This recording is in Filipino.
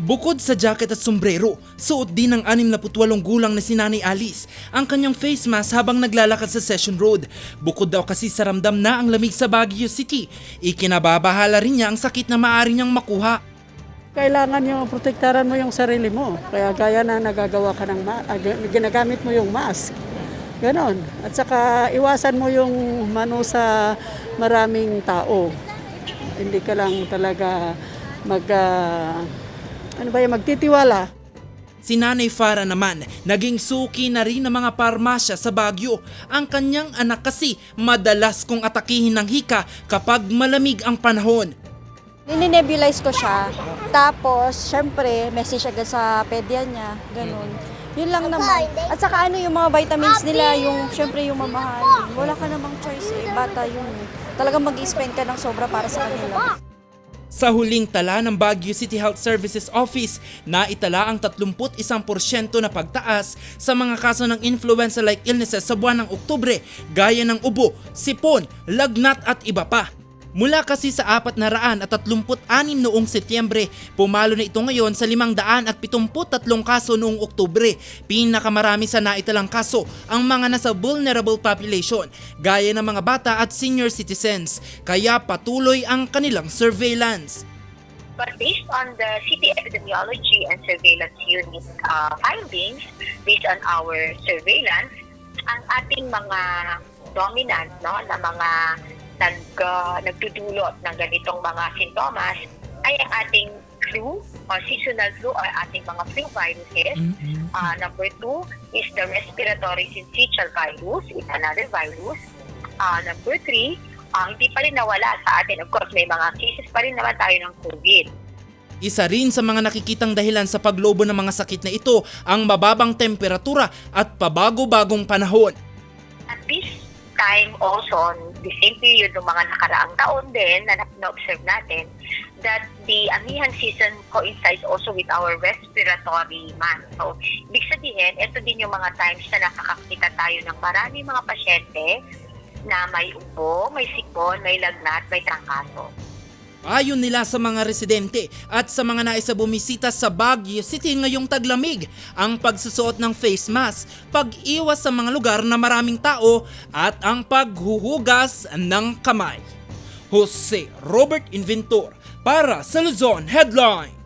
Bukod sa jacket at sombrero, suot din ng 68 gulang na si Nanay Alice ang kanyang face mask habang naglalakad sa Session Road. Bukod daw kasi sa ramdam na ang lamig sa Baguio City, ikinababahala rin niya ang sakit na maaari niyang makuha. Kailangan yung protektaran mo yung sarili mo. Kaya gaya na nagagawa ka ng ma- ah, ginagamit mo yung mask. Ganon. At saka iwasan mo yung mano sa maraming tao. Hindi ka lang talaga mag... ah, ano ba yung magtitiwala. Si Nanay Farah naman, naging suki na rin ng mga parmasya sa Baguio. Ang kanyang anak kasi madalas kong atakihin ng hika kapag malamig ang panahon. Nininebulize ko siya. Tapos, syempre, message agad sa pedya niya. Ganun. Yun lang naman. At saka ano yung mga vitamins nila, yung syempre yung mamahal. Wala ka namang choice eh. Bata yun. eh. Talagang mag-spend ka ng sobra para sa kanila. Sa huling tala ng Baguio City Health Services Office, naitala ang 31% na pagtaas sa mga kaso ng influenza-like illnesses sa buwan ng Oktubre, gaya ng ubo, sipon, lagnat at iba pa. Mula kasi sa 436 noong Setyembre, pumalo na ito ngayon sa 573 kaso noong Oktubre. Pinakamarami sa naitalang kaso ang mga nasa vulnerable population, gaya ng mga bata at senior citizens, kaya patuloy ang kanilang surveillance. But based on the City Epidemiology and Surveillance Unit uh, findings, based on our surveillance, ang ating mga dominant no, na mga nag, uh, nagdudulot ng ganitong mga sintomas ay ang ating flu or seasonal flu or ating mga flu viruses. Uh, number two is the respiratory syncytial virus, it's another virus. Uh, number three, uh, hindi pa rin nawala sa atin. Of course, may mga cases pa rin naman tayo ng COVID. Isa rin sa mga nakikitang dahilan sa paglobo ng mga sakit na ito ang mababang temperatura at pabago-bagong panahon. At this time also, the same period ng mga nakaraang taon din na na-observe natin, that the amihan season coincides also with our respiratory month. So, ibig sabihin, ito din yung mga times na nakakakita tayo ng maraming mga pasyente na may ubo, may sipon, may lagnat, may trangkaso. Ayon nila sa mga residente at sa mga naisa bumisita sa Baguio City ngayong taglamig, ang pagsusuot ng face mask, pag-iwas sa mga lugar na maraming tao at ang paghuhugas ng kamay. Jose Robert Inventor para sa Luzon Headline.